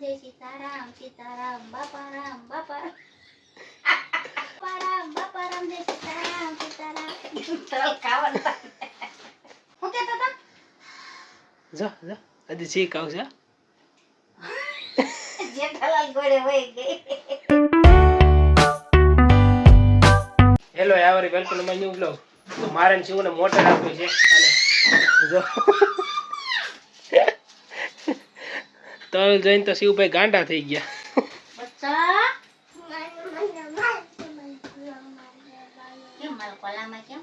જય સીતારામ સીતારામ બાપા રામ બાપા બાપા રામ બાપા રામ જય સીતારામ. સીતારામ ખાવાનું હું હતો જા આવશે જેઠાલાલ ગોળે વહી ગઈ. Hello everyone welcome to my new blog તો મારે ને શિવને મોટર આપ્યું છે. અને જો તલ જોઈને તો શિવભાઈ ગાંડા થઈ ગયા બચ્ચા કેમ મારો કોલામાં કેમ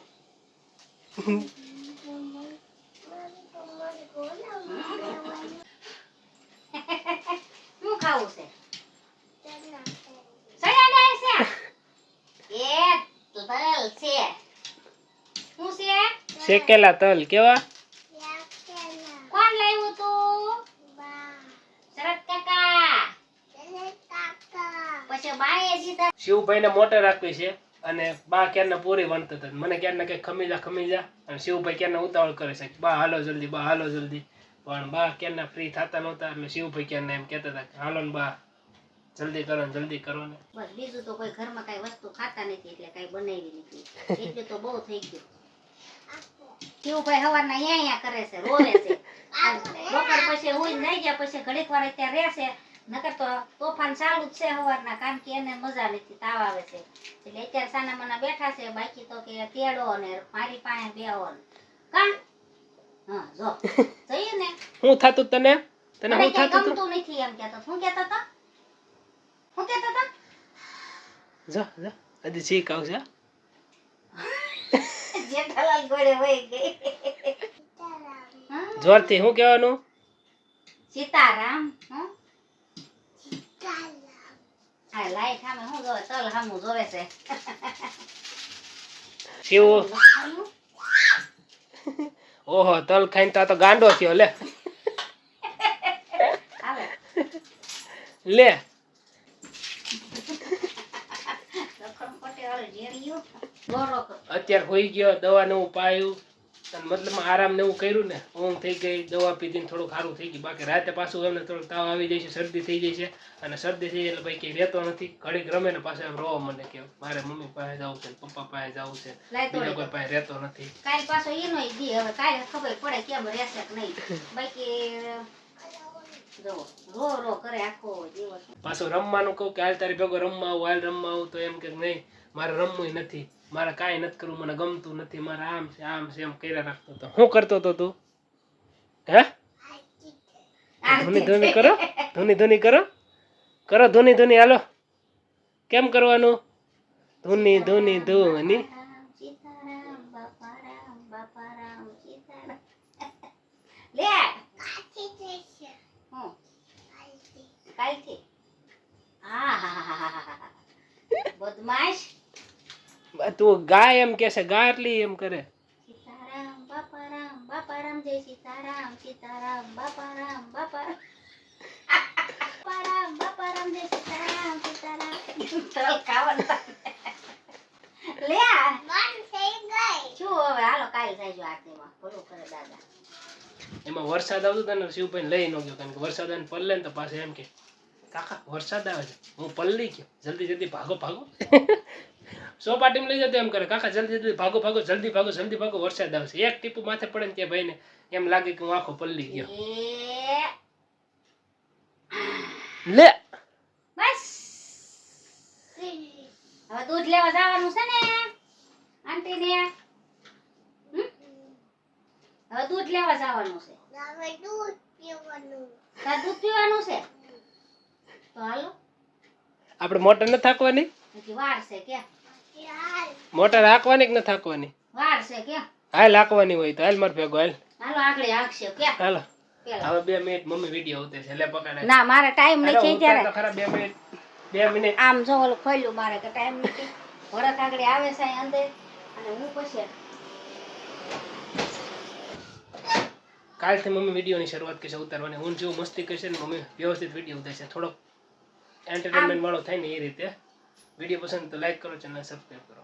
શું ખાવું છે સળિયા ડાળ છે એ તલ છે શું છે શેકેલા તલ કેવા કોણ લાવ્યું તું શરદ કાકા પછી ને જીતા શિવભાઈને મોટર આપી છે અને બા ક્યારના પૂરી વણતા હતા મને ક્યારના કઈ ખમીજા ખમીજા અને શિવભાઈ ક્યારના ઉતાવળ કરે છે. બા હાલો જલ્દી બા હાલો જલ્દી. પણ બા ક્યારના ફ્રી થતા નહોતા એટલે શિવભાઈ ક્યારના એમ કહેતા હતા હાલો ને બા જલ્દી કરો ને જલ્દી કરો ને. બસ બીજું તો કોઈ ઘરમાં કઈ વસ્તુ ખાતા નથી એટલે કઈ બનાવી નથી. એટલે તો બહુ થઈ ગયું. શિવભાઈ હવારના અહીંયા અહીંયા કરે છે રોવે છે. બપોર પછી હુઈ જાય ગયા પછી ઘડીક વાર ત્યાં રહેશે નકર તો તોફાન ચાલુ જ છે હવારના કારણ કે એને મજા નથી તાવ આવે છે. એટલે અત્યારે સાના મના બેઠા છે બાકી તો કે તેડો ને મારી પાસે બેહો કાં? હા જો. જઈએ ને. શું થાતું તને? તને હું થાતું ગમતું નથી એમ કહેતો. શું કહેતો હતો શું કહેતો જો જો. અદી જી છીક છે જેઠાલાલ ગોળે હોય ગઈ. જોરથી હું કહેવાનું? સીતારામ હં? જોવે તલ સામું જોવે છે શિવ ઓહો તલ ખાઈને તો આ તો ગાંડો થયો લે. લે. અત્યારે હોઈ ગયો દવા ને પાયું મતલબ આરામ ને એવું કર્યું ને ઊંઘ થઈ ગઈ દવા પીધી ને થોડું સારું થઈ ગયું. બાકી રાતે પાછું એમને થોડું તાવ આવી જાય છે શરદી થઈ જાય છે. અને શરદી થઈ જાય એટલે ભાઈ કઈ રહેતો નથી. ઘડીક રમે ને પાછો એમ રોવા મને કે મારે મમ્મી પાસે જવું છે પપ્પા પાસે જવું છે. બીજો કોઈ પાસે રહેતો નથી. કાલ પાછો એનો દી હવે કાલે ખબર પડે કેમ રહેશે કે નહીં. બાકી પાછું રમવાનું કહું કે હાલ તારી ભેગો રમવા આવું હાલ રમવા આવું. તો એમ કે નહીં મારે રમવું નથી. મારે કાંઈ નથી કરવું, મને ગમતું નથી, મારે આમ છે આમ છે, એમ કર્યા રાખતો હતો શું કરતો હતો તું? હે? ધોની ધોની કરો, ધોની ધોની કરો. કરો ધોની ધોની, હાલો. કેમ કરવાનું? ધોની ધોની ધોની રામ, સીતારામ બાપા રામ બાપા રામ સીતારામ લે હું કાલથી આ હા હા હા હા હા બદમાશ તું ગાય એમ કે છે ગા એટલી એમ કરે સીતારામ બાપા રામ બાપા રામ જય સીતારામ સીતારામ બાપા રામ બાપા રામ બાપા રામ બાપા રામ જય સીતારામ સીતારામ તલ ખાવાનું લે શું હવે હાલો કાલ જાયજો આરતીમાં એમ કરે દાદા. એમાં વરસાદ આવતો હતો ને શિવભાઈ લઈ ન ગયો કારણ કે વરસાદ આવે પલ્લે ને તો પાસે એમ કે કાકા વરસાદ આવે છે. હું પલ્લી ગયો. જલ્દી જલ્દી ભાગો ભાગો. સોપાટીમાં લઈ જતો એમ કરે કાકા જલ્દી જલ્દી ભાગો ભાગો જલ્દી ભાગો જલ્દી ભાગો વરસાદ આવશે એક ટીપું માથે પડે ને તે ભાઈને એમ લાગે કે હું આખો પલ્લી ગયો. લે! બસ. હવે દૂધ લેવા જવાનું છે ને આંટી ને હવે દૂધ લેવા જવાનું છે. તાર દૂધ પીવાનું. છે? તો હાલો. આપણે મોટર ન થાકવાની? વાર છે કે મોટર હાંકવાની કે ન થાકવાની? વાર છે કે. હાલ હાંકવાની હોય તો હાલ માર ભેગો હાલ. હાલો આગળ હાંકશે કે. હાલો. હવે બે મિનિટ મમ્મી વીડિયો ઉતે છે એટલે પકડાય ના મારે ટાઈમ નથી ત્યારે તો ખરા બે મિનિટ બે મિનિટ. આમ જો ઓલું ખોલ્યું મારે કે ટાઈમ નથી. ભરત આગળ આવે છે અંદર અને હું પછી કાલથી મમ્મી વિડીયોની શરૂઆત કરશે ઉતારવાની. હું જેવું મસ્તી કરશે ને મમ્મી વ્યવસ્થિત વીડિયો ઉતારશે. થોડોક એન્ટરટેનમેન્ટ વાળો થાય ને એ રીતે. વીડિયો પસંદ તો લાઈક કરો ચેનલ સબસ્ક્રાઈબ કરો.